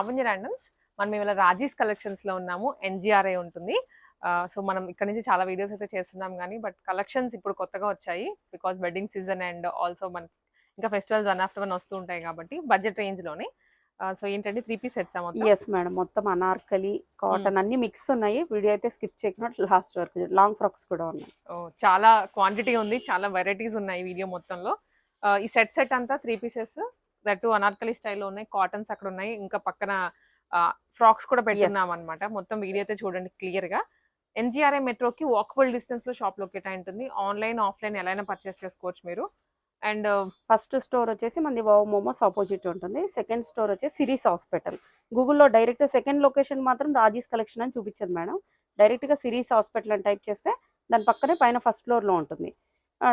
Lavanya randoms మనం ఇవాళ రాజీస్ కలెక్షన్స్లో ఉన్నాము. ఎన్జిఆర్ఐ ఉంటుంది. సో మనం ఇక్కడ నుంచి చాలా వీడియోస్ అయితే చేస్తున్నాం కానీ బట్ కలెక్షన్స్ ఇప్పుడు కొత్తగా వచ్చాయి. Because wedding season and also మన ఇంకా ఫెస్టివల్స్ వన్ ఆఫ్టర్ వన్ వస్తూ ఉంటాయి కాబట్టి బడ్జెట్ రేంజ్లోనే. సో ఏంటంటే three piece sets yes madam మొత్తం అనార్కలి కాటన్ అన్ని మిక్స్ ఉన్నాయి. వీడియో అయితే స్కిప్ చేయకుండా లాస్ట్ వరకు. లాంగ్ ఫ్రాక్స్ కూడా ఉన్నాయి. చాలా క్వాంటిటీ ఉంది. చాలా వెరైటీస్ ఉన్నాయి వీడియో మొత్తంలో. ఈ సెట్ సెట్ అంతా త్రీ పీసెస్ దట్టు అనార్కలి స్టైల్లో ఉన్నాయి. కాటన్స్ అక్కడ ఉన్నాయి. ఇంకా పక్కన ఫ్రాక్స్ కూడా పెట్టున్నాం అనమాట మొత్తం వీడియో అయితే చూడండి క్లియర్గా. ఎన్జిఆర్ఐ మెట్రోకి వాకబుల్ డిస్టెన్స్లో షాప్ లొకేట్ అయి ఉంటుంది ఆన్లైన్ ఆఫ్లైన్ ఎలా అయినా పర్చేస్ చేసుకోవచ్చు మీరు. అండ్ ఫస్ట్ స్టోర్ వచ్చేసి మనది వావ్ మోమోస్ ఆపోజిట్ ఉంటుంది. సెకండ్ స్టోర్ వచ్చేసి సిరీస్ హాస్పిటల్ గూగుల్లో డైరెక్ట్ సెకండ్ లొకేషన్ మాత్రం రాజీస్ కలెక్షన్ అని చూపించదు మేడం. డైరెక్ట్గా సిరీస్ హాస్పిటల్ అని టైప్ చేస్తే దాని పక్కనే పైన ఫస్ట్ ఫ్లోర్లో ఉంటుంది.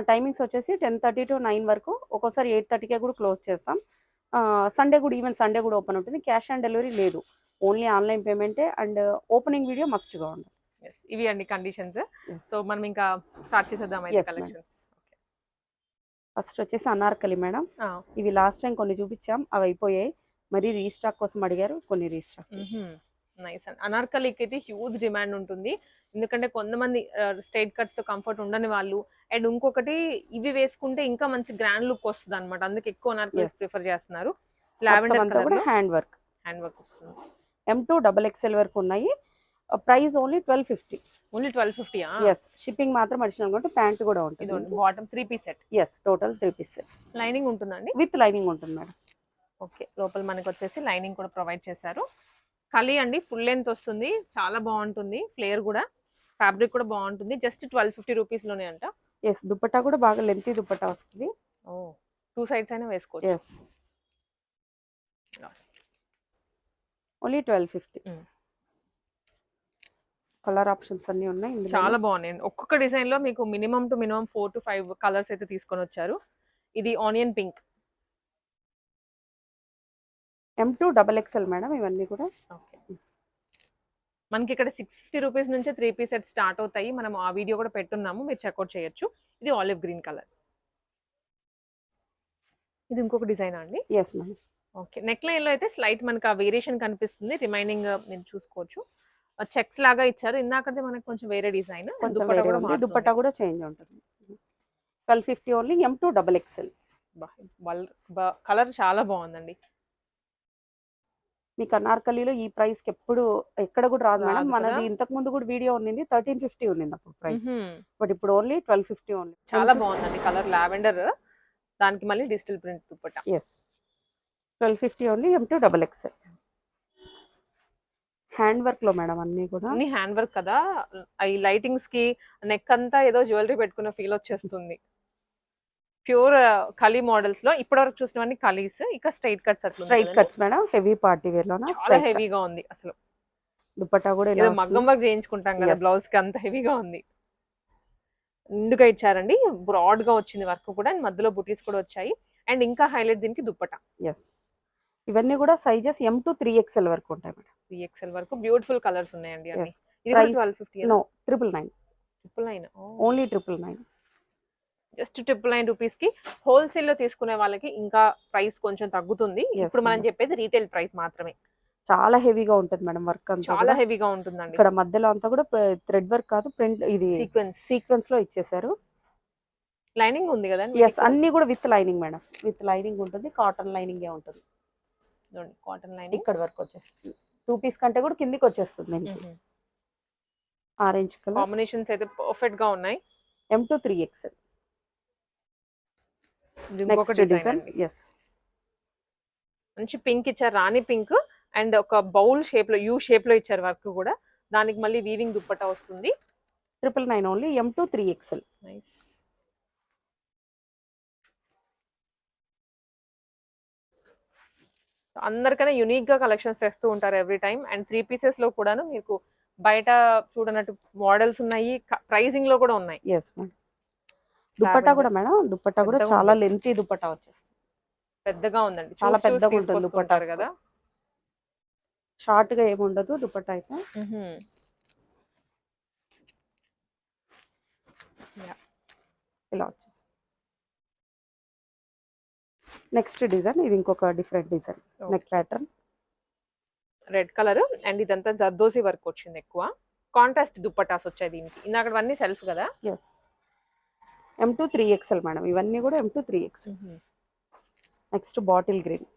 టైమింగ్స్ వచ్చేసి టెన్ థర్టీ టు నైన్ వరకు. ఒక్కోసారి ఎయిట్ థర్టీకే కూడా క్లోజ్ చేస్తాం. సండే కూడా ఈవెన్ సండే కూడా ఓపెన్ ఉంటుంది. క్యాష్ ఆన్ డెలివరీ లేదు. ఓన్లీ ఆన్లైన్ పేమెంటే అండ్ ఓపెనింగ్ వీడియో మస్ట్గా ఉండాలి yes, ఇవి అండి కండిషన్స్. సో మనం ఇంకా స్టార్ట్ చేసేద్దాం అయితే. కలెక్షన్స్ ఫస్ట్ వచ్చేసి అనార్కలి మేడం ఇవి లాస్ట్ టైం కొన్ని చూపించాం. అవి అయిపోయాయి. మరి రీస్టాక్ కోసం అడిగారు. కొన్ని రీస్టాక్ నైస్ అండ్ అనార్కలికి అయితే హ్యూజ్ డిమాండ్ ఉంటుంది. ఎందుకంటే కొంతమంది స్ట్రైట్ కట్స్తో కంఫర్ట్ ఉండని వాళ్ళు. అండ్ ఇంకొకటి ఇవి వేసుకుంటే ఇంకా మంచి గ్రాండ్ లుక్ వస్తుంది అనమాట అందుకే ఎక్కువ అనార్కలిస్. ప్రిఫర్ చేస్తున్నారు. Lavender colour hand work hand work వస్తుంది. ఎం టూ డబల్ ఎక్స్ఎల్ వరకు ఉన్నాయి. Price only twelve fifty only twelve fifty yes shipping మాత్రం అడిషనల్ ఉంటుంది ప్యాంట్ కూడా ఇది ఉంటుంది bottom three piece set yes total three piece lining ఉంటుందండి విత్ లైనింగ్ ఉంటుంది మేడం ఓకే లోపల మనకి వచ్చేసి లైనింగ్ కూడా ప్రొవైడ్ చేశారు. కలి అండి ఫుల్ లెంత్ వస్తుంది. చాలా బాగుంటుంది ఫ్లేయర్ కూడా. ఫ్యాబ్రిక్ కూడా బాగుంటుంది. జస్ట్ ట్వెల్వ్ ఫిఫ్టీ రూపీస్లోనే అంట. ఎస్ దుపట్టా కూడా బాగా లెంతీ దుపట్టా వస్తుంది. ఓ టూ సైడ్స్ అయినా వేసుకోవచ్చు. Yes only twelve fifty. Colour options అన్ని ఉన్నాయి. చాలా బాగున్నాయండి ఒక్కొక్క డిజైన్లో మీకు minimum two minimum four to five colours అయితే తీసుకొని వచ్చారు. ఇది onion pink M to double XL madam ఇవన్నీ కూడా. మనకి ఇక్కడ సిక్స్ ఫిఫ్టీ రూపీస్ నుంచే త్రీ పీస్ సెట్ స్టార్ట్ అవుతాయి. మనం ఆ వీడియో కూడా పెట్టున్నాము. మీరు చెక్అవుట్ చేయొచ్చు. ఇది ఆలివ్ గ్రీన్ కలర్ ఇది ఇంకొక డిజైన్ అండి? Yes madam okay. నెక్ లైన్లో అయితే స్లైట్ మనకి ఆ వేరియేషన్ కనిపిస్తుంది. రిమైనింగ్ మీరు చూసుకోవచ్చు. చెక్స్ లాగా ఇచ్చారు. ఇందాకదే మనకి కొంచెం వేరే డిజైన్ కొంచెం దుపట్టా కూడా చేంజ్ ఉంటుంది. Twelve fifty only M to double XL colour చాలా బాగుందండి. మీకు అనార్కలీలో ఈ ప్రైస్కి ఎప్పుడు ఎక్కడ కూడా రాదు మేడం. మనది. ఇంతకు ముందు కూడా వీడియో ఉన్నింది థర్టీన్ ఫిఫ్టీ ఉన్నింది అప్పుడు ప్రైస్. బట్ ఇప్పుడు ఓన్లీ ట్వెల్వ్ ఫిఫ్టీ ఓన్లీ. చాలా బాగుందండి కలర్ లావెండర్. దానికి మళ్ళీ digital print dupatta. Yes twelve fifty only M to double XL hand వర్క్లో మేడం అన్ని కూడా. అన్ని హ్యాండ్ వర్క్ కదా. ఈ లైటింగ్స్కి నెక్ అంతా ఏదో జ్యువెలరీ పెట్టుకున్న ఫీల్ వచ్చేస్తుంది. ప్యూర్ కలీ మోడల్స్లో ఇప్పటివరకు చూసినవన్నీ కలీస్ ఇక straight cuts straight cuts madam heavy party wear లోన? చాలా హెవీగా ఉంది అసలు. దుపట్టా కూడా ఏదో. మగ్గం వర్క్ చేయించుకుంటాం కదా. బ్లౌజ్కి అంత హెవీగా ఉంది. నిండుగా ఇచ్చారండి బ్రాడ్గా వచ్చింది వర్క్ కూడా and మధ్యలో బుటీస్ కూడా వచ్చాయి. అండ్ ఇంకా హైలైట్ దీనికి దుప్పట ఎస్ ఇవన్నీ కూడా sizes M to three XL వరకు ఉంటాయి మేడం. త్రీ ఎక్స్ఎల్ వరకు బ్యూటిఫుల్ కలర్స్ ఉన్నాయండి triple nine triple nine only triple nine just triple nine రూపీస్కి హోల్సేల్లో తీసుకునే వాళ్ళకి ఇంకా ప్రైస్ కొంచెం తగ్గుతుంది. ఇప్పుడు మనం. చెప్పేది రీటైల్ ప్రైస్ మాత్రమే. చాలా హెవీగా ఉంటుంది మేడం వర్క్ అంతా చాలా. హెవీగా ఉంటుందండి. ఇక్కడ మధ్యలో అంతా కూడా థ్రెడ్ వర్క్ కాదు ప్రింట్ ఇది సీక్వెన్స్ సీక్వెన్స్లో ఇచ్చేసారు లైనింగ్ ఉంది కదా ఎస్ అన్ని కూడా with lining madam with lining ఉంటుంది కాటన్ లైనింగ్ ఏ ఉంటుంది. కాటన్ లైనింగ్ ఇక్కడ వరకు వచ్చేస్తుంది. టూ పీస్ కంటే కూడా కిందికి వచ్చేస్తుంది ఆరెంజ్ కలర్ కాంబినేషన్స్ అయితే పర్ఫెక్ట్గా ఉన్నాయి. M to three XL next design design అండి. ఎస్ మంచి పింక్ ఇచ్చారు. రాణి పింక్ అండ్ ఒక బౌల్ షేప్లో యూ షేప్లో ఇచ్చారు వర్క్ కూడా. దానికి మళ్ళీ వీవింగ్ దుప్పట్టా వస్తుంది. Triple nine only M to three XL nice అందరికన్నా యునిక్గా కలెక్షన్స్ తెస్తూ ఉంటారు ఎవ్రీ టైం అండ్ త్రీ పీసెస్లో కూడాను మీకు బయట చూడనట్టు మోడల్స్ ఉన్నాయి ప్రైసింగ్లో కూడా ఉన్నాయి. దుపట్టా కూడా మేడం దుపట్టా కూడా చాలా. లెంతీ దుపట్టా వచ్చేస్తుంది. పెద్దగా ఉందండి. చాలా పెద్దగా ఉంటుంది దుపట్టాస్ కదా. షార్ట్గా ఏమి ఉండదు దుపట్టా అయితే. ఇలా వచ్చేస్తుంది. నెక్స్ట్ డిజైన్ ఇది ఇంకొక different design. Neck pattern red colour and ఇదంతా జర్దోసి వర్క్ వచ్చింది ఎక్కువ. కాంట్రాస్ట్ దుప్పటాస్ వచ్చాయి దీనికి. ఇందాకవన్నీ సెల్ఫ్ కదా? Yes M to three XL madam ఇవన్నీ కూడా M to three X next bottle green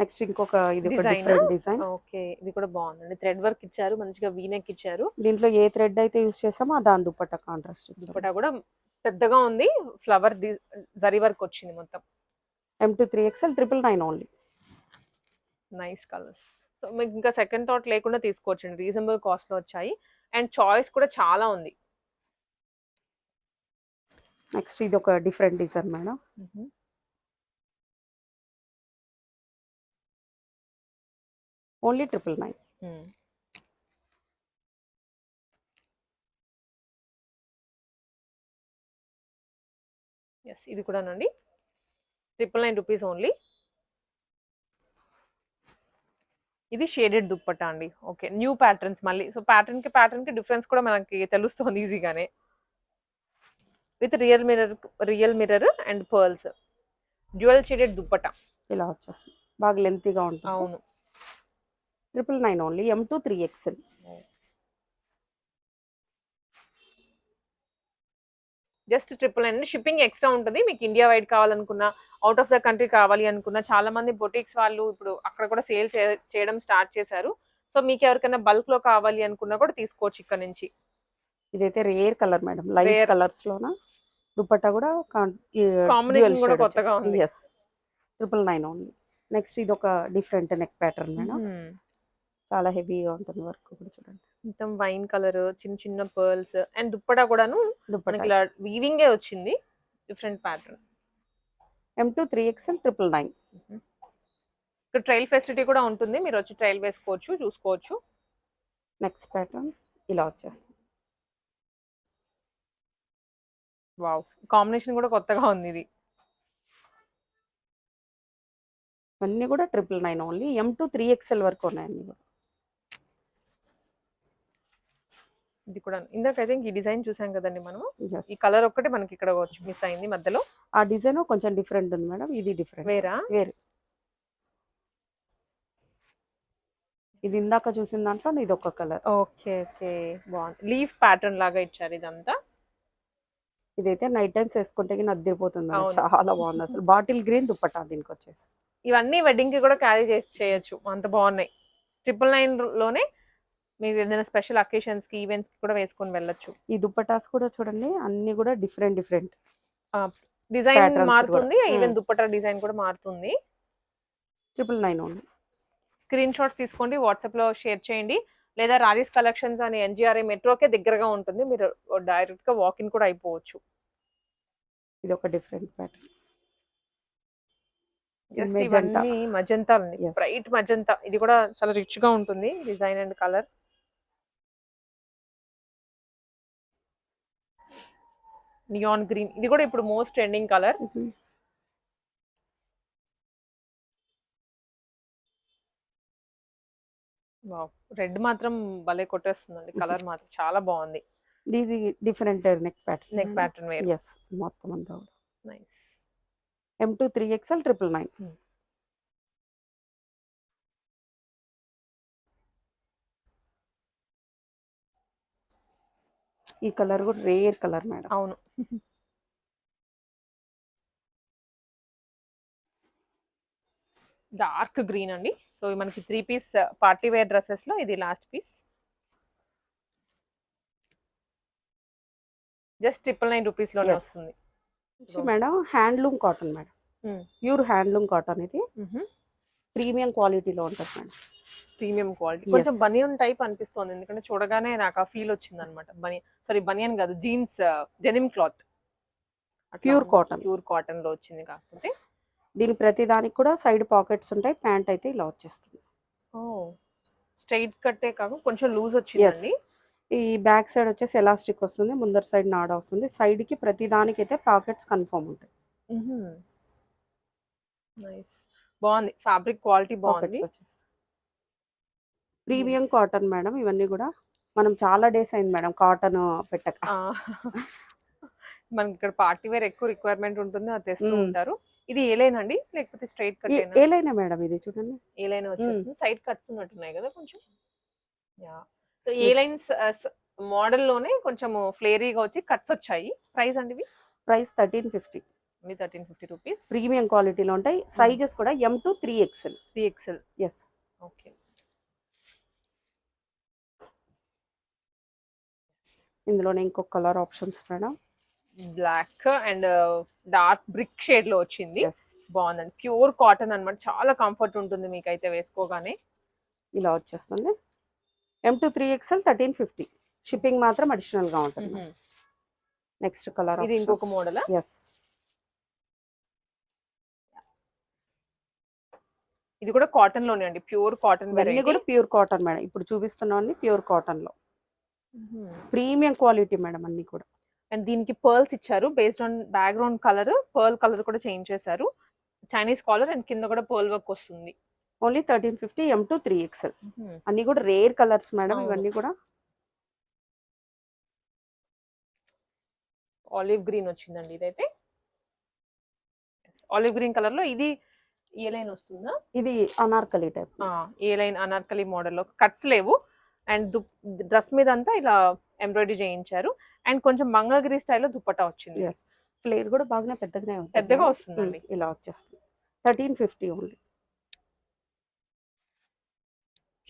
next ఇంకొక ఇది? డిఫరెంట్ డిజైన్ ఓకే ఇది కూడా బాగుందండి. థ్రెడ్ వర్క్ ఇచ్చారు మంచిగా వీనెక్ ఇచ్చారు. దీంట్లో ఏ థ్రెడ్ అయితే యూస్ చేస్తామో దాని దుప్పట్ట కాంట్రాస్ట్ దుప్పటా కూడా పెద్దగా ఉంది. ఫ్లవర్ జరీ వర్క్ వచ్చింది మొత్తం. M to three XL triple nine only nice colours మీకు ఇంకా సెకండ్ థాట్ లేకుండా తీసుకోవచ్చండి. రీజనబుల్ కాస్ట్లో వచ్చాయి. అండ్ చాయిస్ కూడా చాలా ఉంది. నెక్స్ట్ ఇది ఒక different design madam. Only triple nine. Yes ఇది కూడానండి. Triple nine rupees only. ఇది షేడెడ్ దుప్పట్టా అండి. ఓకే న్యూ ప్యాటర్న్స్ మళ్ళీ. సో ప్యాటర్న్కి ప్యాటర్న్కి డిఫరెన్స్ కూడా మనకి తెలుస్తుంది ఈజీగానే with real mirror real mirror and pearls dual shaded dupatta ఇలా వచ్చేస్తుంది. బాగా లెంతీగా ఉంటుంది. అవును. Triple nine only M to three XL just triple nine shipping extra ఉంటుంది. మీకు ఇండియా వైడ్ కావాలనుకున్నా అవుట్ ఆఫ్ ద కంట్రీ కావాలి అనుకున్నా చాలా మంది బొటిక్స్ వాళ్ళు ఇప్పుడు అక్కడ కూడా సేల్ చేయడం స్టార్ట్ చేశారు. సో మీకు ఎవరికైనా బల్క్లో కావాలి అనుకున్నా కూడా తీసుకోవచ్చు ఇక్కడ నుంచి. ఇదైతే rare colour madam light. Colours లోన? దుపట్టా కూడా Combination కూడా కొత్తగా ఉంది. ట్రిపుల్ నైన్ ఓన్లీ నెక్స్ట్ ఇది ఒక డిఫరెంట్ నెక్ ప్యాటర్న్ మేడం. చాలా హెవీగా ఉంటుంది వర్క్ కూడా చూడండి. మొత్తం వైన్ కలర్ చిన్న చిన్న పర్ల్స్ అండ్ దుప్పటా కూడాను దుపట్టా ఇలా వీవింగే వచ్చింది. Different pattern M to three XL triple nine ఇక్కడ ట్రైల్ ఫెసిలిటీ కూడా ఉంటుంది. మీరు వచ్చి ట్రైల్ వేసుకోవచ్చు చూసుకోవచ్చు. నెక్స్ట్ ప్యాటర్న్ ఇలా వచ్చేస్తుంది. వావ్ కాంబినేషన్ కూడా కొత్తగా ఉంది ఇది. అన్నీ కూడా triple nine only M to three XL వరకు ఉన్నాయండి కూడా. ఇది కూడా. ఇందాక ఐ థింక్ ఈ డిజైన్ చూసాం కదండి మనం. ఈ కలర్ ఒక్కటే మనకి ఇక్కడ మిస్ అయింది మధ్యలో. ఆ డిజైన్ కొంచెం డిఫరెంట్ ఉంది మేడం. ఇది డిఫరెంట్ వేరా? వేరే. ఇది ఇందాక చూసిన దాంట్లో ఇది ఒక కలర్. Okay okay. బాగుంది. లీఫ్ ప్యాటర్న్ లాగా ఇచ్చారు ఇదంతా. ఇదైతే నైట్ టైమ్స్ వేసుకుంటే. అవును. చాలా బాగుంది అసలు. బాటిల్ గ్రీన్ దుపట్టా దీనికి వచ్చేసి ఇవన్నీ వెడ్డింగ్కి కూడా క్యారీ చేసి చేయొచ్చు. అంత బాగున్నాయి. ట్రిపుల్ నైన్లోనే మీరు ఏదైనా స్పెషల్ అకేషన్స్కి ఈవెంట్స్కి కూడా వేసుకొని వెళ్ళొచ్చు. ఈ దుపట్టాస్ కూడా చూడండి అన్ని కూడా డిఫరెంట్ డిఫరెంట్ డిజైన్ మారుతుంది. ఈవెన్. దుప్పటా డిజైన్ కూడా మారుతుంది. Triple nine only screen shots తీసుకోండి వాట్సాప్లో షేర్ చేయండి. లేదా రాజేష్ కలెక్షన్స్ అని ఎన్జిఆర్ఐ మెట్రోకే దగ్గరగా ఉంటుంది మీరు డైరెక్ట్గా వాక్ ఇన్ కూడా అయిపోవచ్చు. ఇది ఒక డిఫరెంట్ ప్యాటర్న్ జస్ట్. ఇవన్నీ మజంతా. బ్రైట్ మజంతా ఇది కూడా చాలా రిచ్గా ఉంటుంది design and colour neon green ఇది కూడా ఇప్పుడు మోస్ట్ ట్రెండింగ్ కలర్ రెడ్ మాత్రం భలే కొట్టేస్తుందండి. కలర్ మాత్రం చాలా బాగుంది. ఇది different neck pattern neck pattern yes మొత్తం అంతా nice M to three XL triple nine ఈ కలర్ కూడా రేర్ కలర్ మేడం. అవును. డార్క్ గ్రీన్ అండి. సో మనకి త్రీ పీస్ పార్టీ వేర్ డ్రెస్సెస్లో ఇది last piece. Just triple nine రూపీస్లోనే. వస్తుంది. Madam handloom cotton madam. Pure handloom cotton ఇది. ప్రీమియం క్వాలిటీలో ఉంటుంది మేడం. Premium quality. కొంచెం బనియన్ టైప్ అనిపిస్తుంది. ఎందుకంటే చూడగానే నాకు ఆ ఫీల్ వచ్చింది అనమాట బనియన్ సారీ బనియన్ కాదు jeans denim cloth. Pure cotton. Pure కాటన్లో వచ్చింది కాకపోతే. దీని ప్రతి దానికి కూడా సైడ్ పాకెట్స్ ఉంటాయి ప్యాంట్ అయితే ఇలా వచ్చేస్తుంది. ఓ స్ట్రైట్ కట్టే కాకుండా కొంచెం లూజ్ వచ్చిందండి. ఈ బ్యాక్ సైడ్ వచ్చేసి ఎలాస్టిక్ వస్తుంది ముందర సైడ్ నాడ వస్తుంది. సైడ్కి ప్రతి దానికి అయితే పాకెట్స్ కన్ఫర్మ్ ఉంటాయి. నైస్. బాగుంది. ఫ్యాబ్రిక్ క్వాలిటీ బాగుంది. పాకెట్స్ వచ్చేస్తాయి. ప్రీమియం. కాటన్ మేడం ఇవన్నీ కూడా. మనం చాలా డేస్ అయింది మేడం కాటన్ పెట్టక. మనకి ఇక్కడ పార్టీ వేర్ ఎక్కువ రిక్వైర్మెంట్ ఉంటుంది అది తెస్తూ. ఉంటారు. ఇది ఏ లైన్ అండి? లేకపోతే straight cut A- A line madam ఇది చూడండి. ఏ లైన్ వచ్చేస్తుంది? సైడ్ కట్స్ ఉన్నట్టున్నాయి కదా కొంచెం. Yeah. So A Slit. Lines మోడల్లోనే కొంచెం ఫ్లేరీగా వచ్చి కట్స్ వచ్చాయి. ప్రైస్ అండి ఇవి? Price thirteen fifty. మీ థర్టీన్ ఫిఫ్టీ రూపీస్. ప్రీమియం క్వాలిటీలో ఉంటాయి. సైజెస్ కూడా M to three XL three XL yes okay. ఇందులోనే ఇంకొక colour options madam. Black and dark brick షేడ్లో వచ్చింది. బాగుందండి. ప్యూర్ కాటన్ అన్నమాట. చాలా కంఫర్ట్ ఉంటుంది మీకైతే వేసుకోగానే. ఇలా వచ్చేస్తుంది. M to three XL thirteen fifty shipping మాత్రం అడిషనల్గా ఉంటుంది. నెక్స్ట్ కలర్ ఇది ఇంకొక మోడల్ ఎస్ ఇది కూడా కాటన్లోనే అండి. ప్యూర్ కాటన్ కూడా ప్యూర్ కాటన్ మేడం. ఇప్పుడు చూపిస్తున్నవన్నీ ప్యూర్ కాటన్లో. ప్రీమియం క్వాలిటీ మేడం అన్ని కూడా. అండ్ దీనికి పర్ల్స్ ఇచ్చారు. Based on background colour pearl colour కూడా చేంజ్ చేశారు. చైనీస్ కాలర్ అండ్ కింద కూడా పర్ల్ వర్క్ వస్తుంది. Only thirteen fifty M to three XL. అన్ని కూడా రేర్ కలర్స్ మేడం. ఇవన్నీ కూడా. ఆలివ్ గ్రీన్ వచ్చిందండి ఇదైతే. ఆలివ్ గ్రీన్ కలర్లో ఇది ఏ లైన్ వస్తుందా? ఇది anarkali type. A line anarkali మోడల్లో. కట్స్ లేవు. అండ్ డ్రెస్ మీద అంతా ఇలా ఎంబ్రాయిడరీ చేయించారు. అండ్ కొంచెం మంగళగిరి స్టైల్లో దుప్పట్టా వచ్చింది. ఫ్లేర్ కూడా బాగానే పెద్దగానే ఉంటుంది. పెద్దగా మేడం. వస్తుందండి. ఇలా వచ్చేస్తుంది. Thirteen fifty only.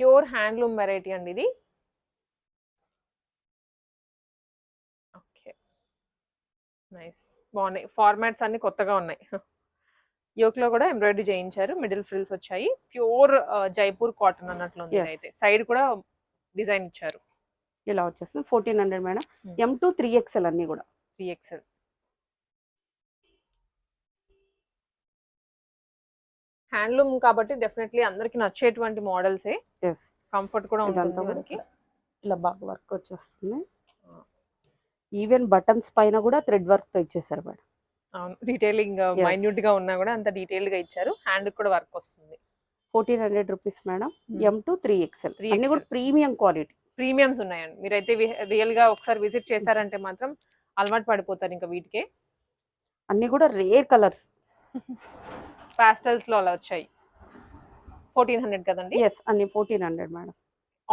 Pure handloom variety అండి ఇది. ఓకే. నైస్. బాగున్నాయి. ఫార్మాట్స్ అన్ని కొత్తగా ఉన్నాయి. యోక్లో కూడా ఎంబ్రాయిడరీ చేయించారు. మిడిల్ ఫ్రిల్స్ వచ్చాయి. ప్యూర్ జైపూర్ కాటన్ అన్నట్లు ఉంది. అయితే సైడ్ కూడా డిజైన్ ఇచ్చారు. ఇలా వచ్చేస్తుంది? Fourteen hundred madam. M to three XL అన్ని కూడా. త్రీ ఎక్స్ఎల్ హ్యాండ్లూమ్ కాబట్టి డెఫినెట్లీ అందరికి నచ్చేటువంటి మోడల్సే కంఫర్ట్ కూడా ఉంటుంది ఇలా బాగా వర్క్ వచ్చేస్తుంది. ఈవెన్ బటన్స్ పైన కూడా థ్రెడ్ వర్క్తో ఇచ్చేసారు మేడం. అవును. డీటెయిలింగ్. మైన్యూట్గా ఉన్నా కూడా అంత డీటెయిల్డ్గా ఇచ్చారు. హ్యాండ్ కూడా వర్క్ వస్తుంది. Fourteen hundred rupees madam. M to three XL 3XL. అన్ని కూడా ప్రీమియం క్వాలిటీ. ప్రీమియమ్స్ ఉన్నాయండి. మీరైతే రియల్గా ఒకసారి విజిట్ చేశారంటే మాత్రం అలవాటు పడిపోతారు ఇంకా వీటికే. అన్ని కూడా రేర్ కలర్స్. పాస్టల్స్లో అలా వచ్చాయి. ఫోర్టీన్ హండ్రెడ్ కదండి? ఎస్ అన్ని fourteen hundred madam.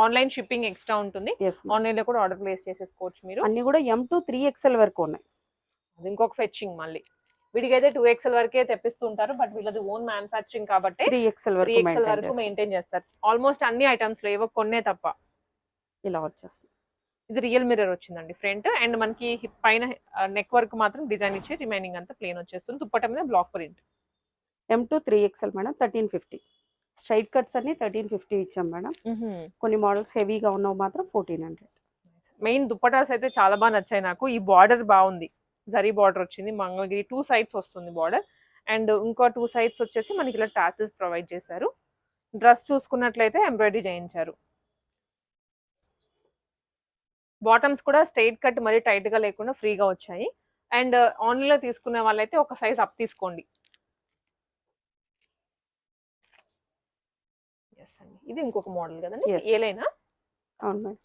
Online shipping extra ఉంటుంది. ఆన్లైన్లో కూడా ఆర్డర్ ప్లేస్ చేసేసుకోవచ్చు మీరు. అన్ని కూడా ఎం టు త్రీ ఎక్స్ఎల్ వరకు ఉన్నాయి. అది ఇంకొక ఫెచ్చింగ్ మళ్ళీ. అయితే టూ ఎక్స్ఎల్ వరకే తెప్పిస్తూ ఉంటారు బట్ వీళ్ళది ఓన్ మ్యానుఫాక్చరింగ్ కాబట్టి త్రీ ఎక్స్ఎల్ త్రీ ఎక్స్ఎల్ వరకు. మెయింటైన్ చేస్తారు. ఆల్మోస్ట్ అన్ని ఐటమ్స్లో ఏవో కొన్నే తప్ప. ఇలా వచ్చేస్తుంది. ఇది రియల్ మిర్రర్ వచ్చిందండి ఫ్రంట్ అండ్ మనకి పైన నెక్ వర్క్ మాత్రం డిజైన్ ఇచ్చి రిమైనింగ్ అంతా ప్లేన్ వచ్చేస్తుంది. దుప్పట మీద block print M to three XL madam thirteen fifty straight cuts అన్ని థర్టీన్ ఫిఫ్టీ ఇచ్చాం మేడం. కొన్ని మోడల్స్ హెవీగా ఉన్నవి మాత్రం ఫోర్టీన్ హండ్రెడ్ మెయిన్ దుప్పటాస్ అయితే చాలా బాగా నచ్చాయి నాకు. ఈ బార్డర్ బాగుంది. జరీ బార్డర్ వచ్చింది మంగళగిరి టూ సైడ్స్ వస్తుంది బార్డర్. అండ్ ఇంకో టూ సైడ్స్ వచ్చేసి మనకి ఇలా టాసిల్స్ ప్రొవైడ్ చేశారు. డ్రెస్ చూసుకున్నట్లయితే ఎంబ్రాయిడరీ చేయించారు. బాటమ్స్ కూడా స్ట్రైట్ కట్ మరీ టైట్గా లేకుండా ఫ్రీగా వచ్చాయి. అండ్ ఆన్లైన్లో తీసుకునే వాళ్ళైతే ఒక సైజ్ అప్ తీసుకోండి. ఇది ఇంకొక మోడల్ కదండి. అవును మేడం.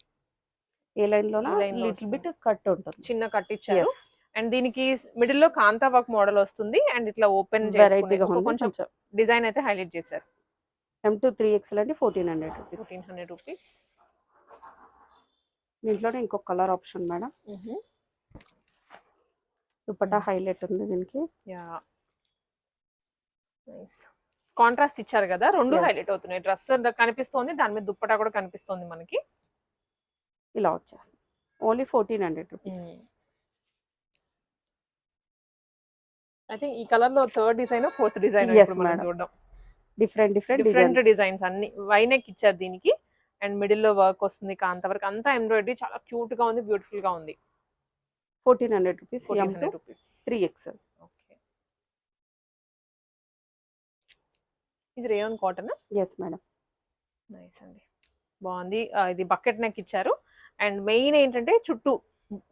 ఏ లైన్లో లిటిల్ బిట్. కట్ ఉంటుంది. చిన్న కట్ ఇచ్చారు. అండ్ దీనికి మిడిల్లో కాంతా వర్క్ మోడల్ వస్తుంది అండ్ ఇట్లా ఓపెన్ వెరైటీగా కొంచెం డిజైన్ అయితే హైలైట్ చేశారు. ఎం టు త్రీ ఎక్స్ఎల్ అంటే fourteen hundred rupees fourteen hundred rupees. దీంట్లోనే ఇంకొక colour option madam. Dupatta highlight ఉంది దీనికి. యా. నైస్. కాంట్రాస్ట్ ఇచ్చారు కదా రెండు. హైలైట్ అవుతున్నాయి. డ్రెస్ కనిపిస్తోంది దాని మీద దుప్పటా కూడా కనిపిస్తోంది మనకి. ఇలా వచ్చేస్తుంది. Only fourteen hundred rupees I think ఈ కలర్లో థర్డ్ డిజైన్ ఫోర్త్ డిజైన్. చూడడం. డిఫరెంట్ డిఫరెంట్ డిఫరెంట్ డిజైన్స్ అన్ని. వైనెక్ ఇచ్చారు దీనికి. అండ్ మిడిల్లో వర్క్ వస్తుంది కాంత వర్క్ అంతా ఎంబ్రాయిడరీ చాలా క్యూట్గా ఉంది బ్యూటిఫుల్గా ఉంది. Fourteen hundred rupees rupees three XL okay ఇది rayon cotton yes madam nice అండి. బాగుంది. ఇది బకెట్ నెక్ ఇచ్చారు. అండ్ మెయిన్ ఏంటంటే చుట్టూ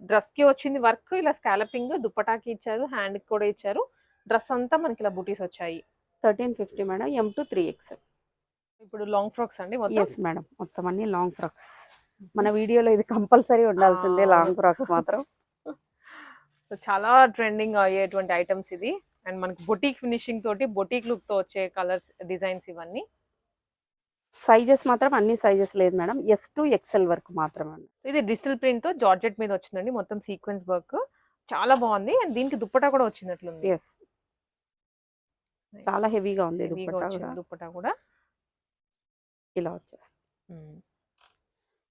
డ్రెస్కి వచ్చింది వర్క్ ఇలా స్కాలపింగ్ దుప్పటాకి ఇచ్చారు హ్యాండ్ కూడా ఇచ్చారు. డ్రెస్ అంతా మనకి ఇలా బూటీస్ వచ్చాయి. Thirteen fifty madam M to three XL ఇప్పుడు లాంగ్ ఫ్రాక్స్ అండి ఎస్ మేడం మొత్తం అన్ని లాంగ్ ఫ్రాక్స్. మన వీడియోలో ఇది కంపల్సరీ ఉండాల్సిందే. లాంగ్ ఫ్రాక్స్ మాత్రం. చాలా ట్రెండింగ్ అయ్యేటువంటి ఐటమ్స్ ఇది. అండ్ మనకి బొటీక్ ఫినిషింగ్ తోటి బొటీక్ లుక్తో వచ్చే కలర్స్ డిజైన్స్ ఇవన్నీ. సైజెస్ మాత్రం అన్ని సైజెస్ లేదు మేడం. ఎస్ టు ఎక్సెల్ వరకు మాత్రమే. ఇది డిజిటల్ ప్రింట్తో జార్జెట్ మీద వచ్చిందండి. మొత్తం సీక్వెన్స్ వర్క్. చాలా బాగుంది. అండ్ దీనికి దుప్పటా కూడా వచ్చినట్లుంది. ఎస్ చాలా. హెవీగా ఉంది. దుప్పటా కూడా. ఇలా వచ్చేస్తుంది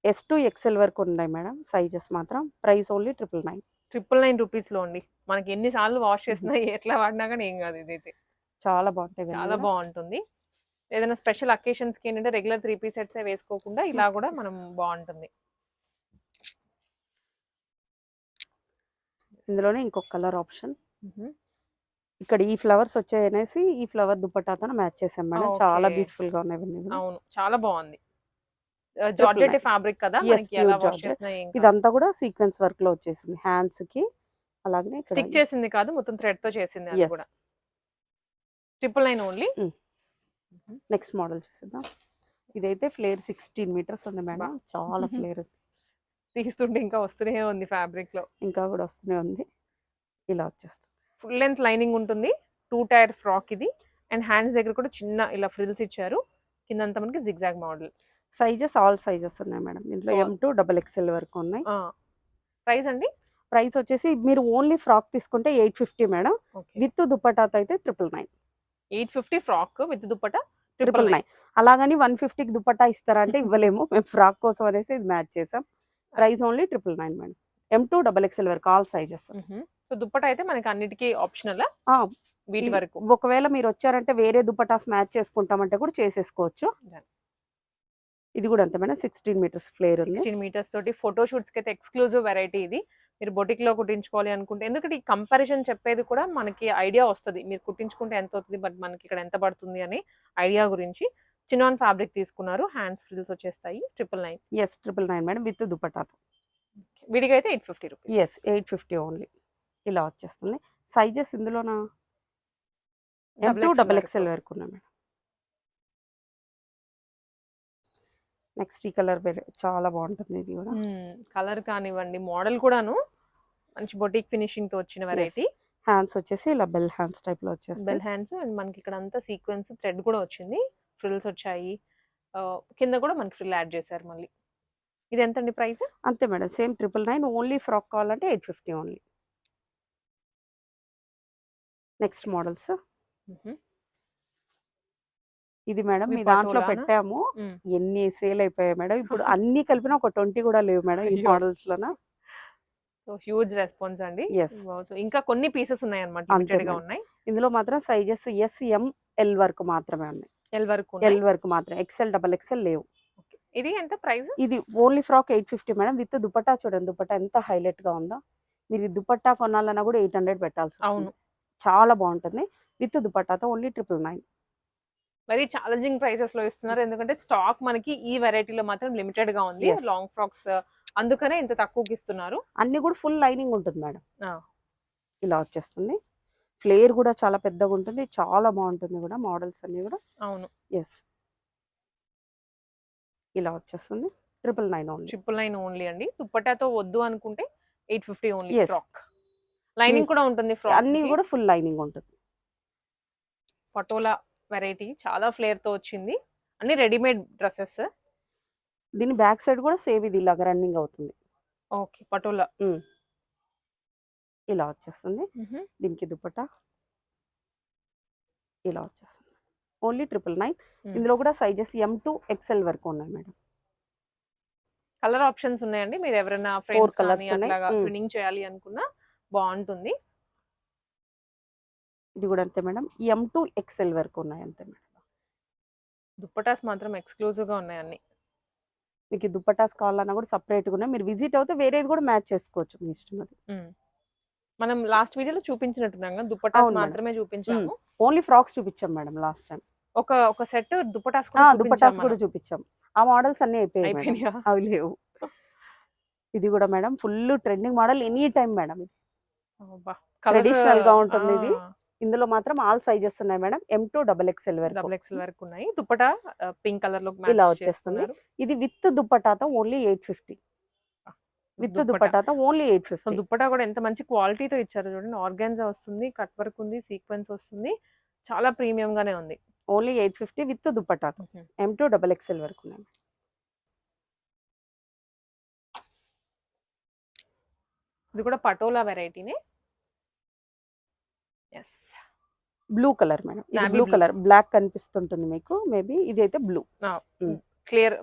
ఎస్ టు ఎక్సెల్ వరకు ఉన్నాయి మేడం. సైజెస్ మాత్రం price only triple nine. Triple nine రూపీస్లో అండి. మనకి ఎన్ని సార్లు వాష్ చేసినా ఎట్లా వాడినా కానీ ఏం కాదు ఇదైతే. చాలా బాగుంటాయి చాలా. బాగుంటుంది. ఏదైనా స్పెషల్ అకేషన్స్కి ఏంటంటే రెగ్యులర్ త్రీ పీస్ సెట్స్ వేసుకోకుండా ఇలా కూడా. మనం బాగుంటుంది ఇందులోనే ఇంకొక కలర్ ఆప్షన్. ఇక్కడ ఈ ఫ్లవర్స్ వచ్చాయి అనేసి ఈ ఫ్లవర్ దుప్పటాతో మ్యాచ్ చేసాం మేడం చాలా. బ్యూటిఫుల్గా ఉన్నాయి. అవును చాలా బాగుంది జార్జెట్. ఫ్యాబ్రిక్ కదా ఇదంతా కూడా సీక్వెన్స్ వర్క్లో వచ్చేసింది హ్యాండ్స్కి అలాగే స్టిక్ చేసింది కాదు మొత్తం థ్రెడ్తో చేసింది. కూడా triple nine only next model చూసేద్దాం. ఇదైతే ఫ్లేర్ సిక్స్టీన్ మీటర్స్ ఉంది మేడం. చాలా ఫ్లేర్. తీస్తుంటే ఇంకా వస్తూనే ఉంది ఫ్యాబ్రిక్లో ఇంకా కూడా వస్తూనే ఉంది. ఇలా వచ్చేస్తుంది. ఫుల్ లెంత్ లైనింగ్ ఉంటుంది. టూ టైర్ ఫ్రాక్ ఇది. అండ్ హ్యాండ్స్ దగ్గర కూడా చిన్న ఇలా ఫ్రిల్స్ ఇచ్చారు. కిందంతా మనకి zigzag model sizes all sizes ఉన్నాయి మేడం. దీంట్లో ఎం టు డబల్ ఎక్స్ఎల్ వరకు ఉన్నాయి. ప్రైస్ అండి? ప్రైస్ వచ్చేసి మీరు ఓన్లీ ఫ్రాక్ తీసుకుంటే ఎయిట్ ఫిఫ్టీ మేడం. విత్ దుపటాతో అయితే triple nine eight fifty frock with dupatta triple nine అలాగని వన్ ఫిఫ్టీకి దుపట్టా ఇస్తారంటే ఇవ్వలేము. మేము ఫ్రాక్ కోసం అనేసి ఇది మ్యాచ్ చేసాం. Price only triple nine madam M to double XL వరకు ఆల్ సైజెస్ సో దుప్పట అయితే మనకి అన్నిటికీ ఆప్షనల్ వీటి వరకు. ఒకవేళ మీరు వచ్చారంటే వేరే దుపటాస్ మ్యాచ్ చేసుకుంటామంటే కూడా చేసేసుకోవచ్చు. ఇది కూడా అంతే madam sixteen metres flare sixteen metres తోటి ఫోటో షూట్స్కి అయితే ఎక్స్క్లూజివ్ వెరైటీ ఇది. మీరు బొటిక్లో కుట్టించుకోవాలి అనుకుంటే ఎందుకంటే ఈ కంపారిజన్ చెప్పేది కూడా మనకి ఐడియా వస్తుంది. మీరు కుట్టించుకుంటే ఎంత అవుతుంది బట్ మనకి ఇక్కడ ఎంత పడుతుంది అని ఐడియా గురించి చిన్నాన్ ఫ్యాబ్రిక్ తీసుకున్నారు. హ్యాండ్స్ ఫ్రిల్స్ వచ్చేస్తాయి. Triple nine. Yes triple nine madam with దుపటాతో వీడికి అయితే eight fifty rupees. Yes eight fifty only. ఇలా వచ్చేస్తుంది. సైజెస్ ఇందులోనా? డబల్ ఎక్స్ఎల్ వరకు. ఉన్నాయి మేడం. నెక్స్ట్ ఈ కలర్ చాలా బాగుంటుంది ఇది కూడా. కలర్ కానివ్వండి మోడల్ కూడాను మంచి బొటిక్ ఫినిషింగ్తో వచ్చిన వెరైటీ హ్యాండ్స్ వచ్చేసి ఇలా బెల్ హ్యాండ్స్ టైప్లో వచ్చేస్తాయి. బెల్ హ్యాండ్స్ అండ్ మనకి ఇక్కడ అంతా సీక్వెన్స్ థ్రెడ్ కూడా వచ్చింది. ఫ్రిల్స్ వచ్చాయి. కింద కూడా మనకి ఫ్రిల్ యాడ్ చేశారు మళ్ళీ. ఇది ఎంత అండి ప్రైస్? అంతే madam same triple nine only frock కావాలంటే eight fifty only next models ఇది మేడం మీ దాంట్లో? పెట్టాము. ఎన్ని సేల్ అయిపోయాయి మేడం. ఇప్పుడు అన్ని కలిపిన ఒక ట్వంటీ కూడా లేవు మేడం ఈ. మోడల్స్ లోన సో హ్యూజ్ రెస్పాన్స్ అండి. సో ఇంకా కొన్ని పీసెస్ ఉన్నాయి అనమాట. ఉన్నాయి. ఇందులో మాత్రం సైజెస్ ఎస్ ఎం ఎల్ వరకు మాత్రమే ఉన్నాయి. ఎల్ వరకు ఎల్. వరకు మాత్రం. ఎక్సెల్ డబల్ ఎక్సెల్ లేవు. ఇది ఎంత ప్రైస్? ఇది only frock eight fifty madam. With dupatta చూడండి. దుపట్టా ఎంత హైలైట్గా ఉందో. మీరు దుపట్టా కొనాలన్నా కూడా ఎయిట్ హండ్రెడ్ పెట్టాల్సి అవును. చాలా బాగుంటుంది. With దుపట్టాతో only triple nine. Very challenging ప్రైసెస్లో ఇస్తున్నారు. ఎందుకంటే స్టాక్ మనకి ఈ వెరైటీలో మాత్రం లిమిటెడ్గా ఉంది. లాంగ్ ఫ్రాక్స్ అందుకనే ఇంత తక్కువకి ఇస్తున్నారు. అన్ని కూడా ఫుల్ లైనింగ్ ఉంటుంది మేడం. ఇలా వచ్చేస్తుంది. ఫ్లేర్ కూడా చాలా పెద్దగా ఉంటుంది. చాలా బాగుంటుంది కూడా మోడల్స్ అన్ని కూడా. అవును. ఎస్ ఇలా వచ్చేస్తుంది. Triple nine only triple nine only అండి. దుప్పటాతో వద్దు అనుకుంటే eight fifty only. Frock lining కూడా ఉంటుంది ఫ్రాక్ అన్ని కూడా ఫుల్ లైనింగ్ ఉంటుంది. పటోలా వెరైటీ చాలా ఫ్లేర్తో వచ్చింది. అన్ని రెడీమేడ్ డ్రెస్సెస్ దీని బ్యాక్ సైడ్ కూడా సేమ్ ఇది ఇలాగ రన్నింగ్ అవుతుంది. ఓకే పటోలా. ఇలా వచ్చేస్తుంది. దీనికి దుపట్టా. ఇలా వచ్చేస్తుంది. Only triple nine. ఇందులో కూడా సైజెస్ ఎం టు ఎక్సెల్ వరకు ఉన్నాయి మేడం. కలర్ ఆప్షన్స్ ఉన్నాయండి. మీరు ఎవరైనా ఫ్రెండ్స్ Mm. ట్విన్నింగ్ చేయాలి అనుకున్నా బాగుంటుంది. ఇది కూడా అంతే మేడం. ఎం టు ఎక్సెల్ వరకు ఉన్నాయి అంతే మేడం. దుప్పటాస్ మాత్రం ఎక్స్క్లూజివ్గా ఉన్నాయి అన్ని. మీకు ఈ దుపట్టాస్ కావాలన్నా కూడా సపరేట్గా ఉన్నాయి. మీరు విజిట్ అవుతే వేరేది కూడా మ్యాచ్ చేసుకోవచ్చు మీ ఇష్టం అది. మనం లాస్ట్ వీడియోలో చూపించినట్టున్నాం దుప్పటాస్. మాత్రమే చూపించాము. ఓన్లీ ఫ్రాక్స్ చూపించాం మేడం లాస్ట్ టైం ఒక ఒక సెట్ దుప్పటాస్ కూడా దుపట్టాస్ చూపించాం కూడా. చూపించాం. ఆ మోడల్స్ అన్ని అయిపోయాయి అవి లేవు. ఇది కూడా madam full trending model any time madam Colour, గా ఉంటుంది ఇది. ఇందులో మాత్రం ఆల్ సైజెస్ ఉన్నాయి madam. M to double XL వరకు. డబుల్ ఎక్స్ఎల్ వరకు ఉన్నాయి. దుప్పట పింక్ కలర్లో ఇలా వచ్చేస్తుంది. ఇది with దుపట్టాతో only eight fifty. With dupatta. దుపట్టాతో only eight fifty. Dupatta కూడా ఎంత మంచి క్వాలిటీతో ఇచ్చారు చూడండి. ఆర్గాన్జా వస్తుంది కట్ వర్క్ ఉంది సీక్వెన్స్ వస్తుంది. చాలా ప్రీమియం గానే ఉంది. ఓన్లీ ఎయిట్ ఫిఫ్టీ విత్ దుపట్టాతో. ఎం టూ డబల్ ఎక్స్ఎల్ వరకు ఉన్నాయి ఇది కూడా పటోలా వెరైటీనే ఎస్ బ్లూ కలర్ మేడం ఇది బ్లూ. కలర్ బ్లాక్ కనిపిస్తుంటుంది మీకు. మేబీ ఇదైతే blue clear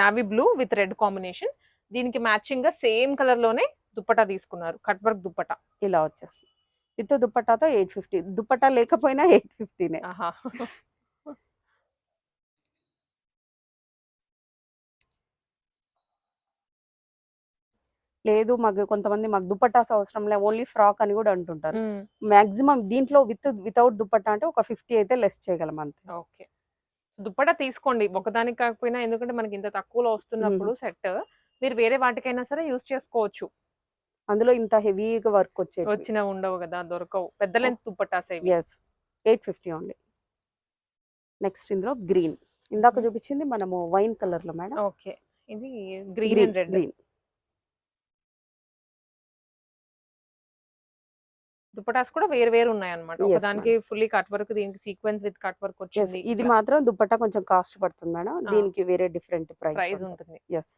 navy blue with red combination దీనికి మ్యాచింగ్గా సేమ్ కలర్లోనే దుప్పటా తీసుకున్నారు. Cut work dupatta. ఇలా వచ్చేస్తుంది. విత్ దుపట్టాతో ఎయిట్ ఫిఫ్టీ దుపట్టా లేకపోయినా ఎయిట్ ఫిఫ్టీనే లేదు మాకు కొంతమంది మాకు దుపట్టాస్ అవసరం లే ఓన్లీ ఫ్రాక్ అని కూడా అంటుంటారు. మాక్సిమం దీంట్లో విత్ వితౌట్ దుపట్టా అంటే ఒక ఫిఫ్టీ అయితే లెస్ చేయగలం అంతే. ఓకే. దుప్పటా తీసుకోండి. ఒకదానికి కాకపోయినా ఎందుకంటే మనకి ఇంత తక్కువలో వస్తున్నప్పుడు సెట్ మీరు వేరే వాటికైనా సరే యూస్ చేసుకోవచ్చు. అందులో ఇంత హెవీగా వర్క్ వచ్చేది వచ్చిన ఉండవు కదా దొరకవు. పెద్ద length dupattas yes eight fifty only. Next ఇందులో గ్రీన్. ఇందాక. చూపించింది మనము వైన్ కలర్లో మేడం. ఓకే. ఇది green and red. Green. Dupattas కూడా వేరు వేరు ఉన్నాయి అనమాట ఒకదానికి ఫుల్లీ కట్ వర్క్ దీనికి సీక్వెన్స్ విత్ కట్ వర్క్ వచ్చింది. ఇది మాత్రం దుపట్టా కొంచెం కాస్ట్ పడుతుంది మేడం. దీనికి వేరే డిఫరెంట్ ప్రైస్ ఉంటుంది. ఎస్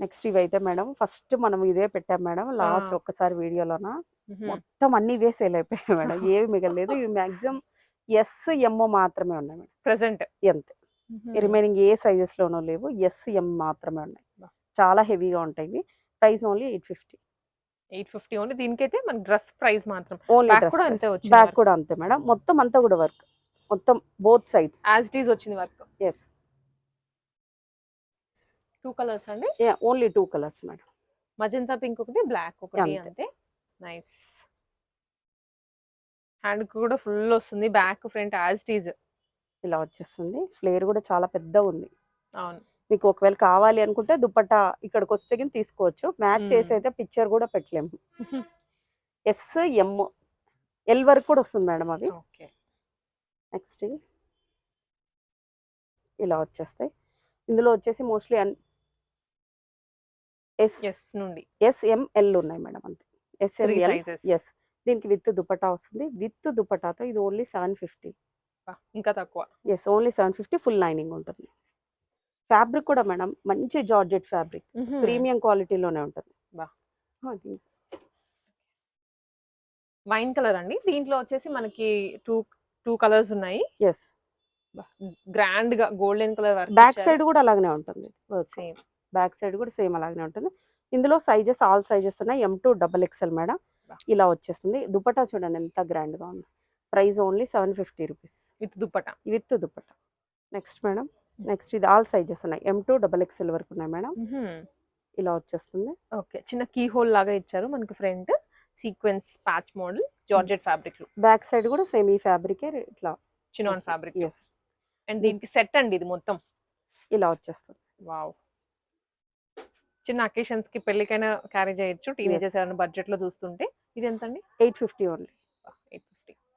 నెక్స్ట్ ఇవైతే మేడం ఫస్ట్ మనం ఇదే పెట్టాం మేడం లాస్ట్. ఒక్కసారి వీడియోలోన. మొత్తం అన్ని ఇవే సేల్ అయిపోయాయి మేడం. ఏవి మిగలేదు ఇవి మాక్సిమం ఎస్ ఎమ్ మాత్రమే ఉన్నాయి మేడం. ప్రెసెంట్ ఎంత రిమైనింగ్ ఏ సైజెస్ లోనూ లేవు. ఎస్ ఎం మాత్రమే ఉన్నాయి. చాలా హెవీగా ఉంటాయి ఇవి. Price only eight fifty eight fifty only దీనికైతే మన డ్రెస్ ప్రైస్ మాత్రం. ఓన్లీ బ్యాక్ కూడా అంతే వచ్చింది బ్యాక్ కూడా అంతే మేడం. మొత్తం అంతా కూడా వర్క్. మొత్తం both sides. As it is వచ్చింది వర్క్. ఎస్ టూ కలర్స్ అండి? Only two colours madam magenta pink ఒకటి బ్లాక్ ఒకటి అంతే. నైస్ హ్యాండ్ కూడా ఫుల్ వస్తుంది. Back front as it is ఇలా వచ్చేస్తుంది. ఫ్లేర్ కూడా చాలా పెద్ద ఉంది. అవును. మీకు ఒకవేళ కావాలి అనుకుంటే దుపట్టా ఇక్కడికి వస్తే కింద తీసుకోవచ్చు. మ్యాచ్. చేసి అయితే పిక్చర్ కూడా పెట్టలేము ఎస్ ఎమ్ ఎల్ వరకు కూడా వస్తుంది మేడం అవి. ఓకే. నెక్స్ట్ ఇలా వచ్చేస్తాయి. ఇందులో వచ్చేసి మోస్ట్లీ ఎస్ ఎస్ నుండి. ఎస్ఎంఎల్ ఉన్నాయి మేడం అంతే. S M L S. దీనికి విత్ దుపట్టా వస్తుంది. విత్ దుపట్టాతో ఇది ఓన్లీ సెవెన్ ఫిఫ్టీ. ఇంకా తక్కువ. Yes only seven fifty full lining ఉంటుంది. ఫ్యాబ్రిక్ కూడా మేడం మంచి జార్జెట్ ఫ్యాబ్రిక్. ప్రీమియం క్వాలిటీలోనే ఉంటుంది. వైన్ కలర్ అండి. దీంట్లో వచ్చేసి మనకి టూ టూ కలర్స్ ఉన్నాయి. ఎస్ గ్రాండ్గా గోల్డెన్ కలర్ బ్యాక్ సైడ్ కూడా అలాగనే ఉంటుంది. సేమ్ బ్యాక్ సైడ్ కూడా సేమ్ అలాగనే ఉంటుంది. ఇందులో సైజెస్ ఆల్ సైజెస్ ఉన్నాయి. M to double XL madam. ఇలా వచ్చేస్తుంది. దుపట్టా చూడండి ఎంత grand గా ఉంది. Price only seven fifty rupees with dupatta with dupatta. Next madam. Next ఇది ఆల్ సైజెస్ ఉన్నాయి. ఎం టూ డబల్ ఎక్స్ఎల్ వరకు ఉన్నాయి మేడం. ఇలా వచ్చేస్తుంది. ఓకే. చిన్న కీ హోల్ లాగా ఇచ్చారు మనకి front. Sequence patch model georgette fabric back side కూడా సేమ్ ఈ ఫ్యాబ్రిక్ ఇట్లా చినాన్ ఫ్యాబ్రిక్ ఎస్ అండ్ దీనికి సెట్ అండి ఇది మొత్తం. ఇలా వచ్చేస్తుంది. వావ్. చిన్న అకేషన్స్కి పెళ్ళికైనా క్యారీ చేయొచ్చు. టీనేజర్స్ ఎవరైనా బడ్జెట్లో చూస్తుంటే. ఇది ఎంత అండి ఎయిట్ ఫిఫ్టీ ఓన్లీ.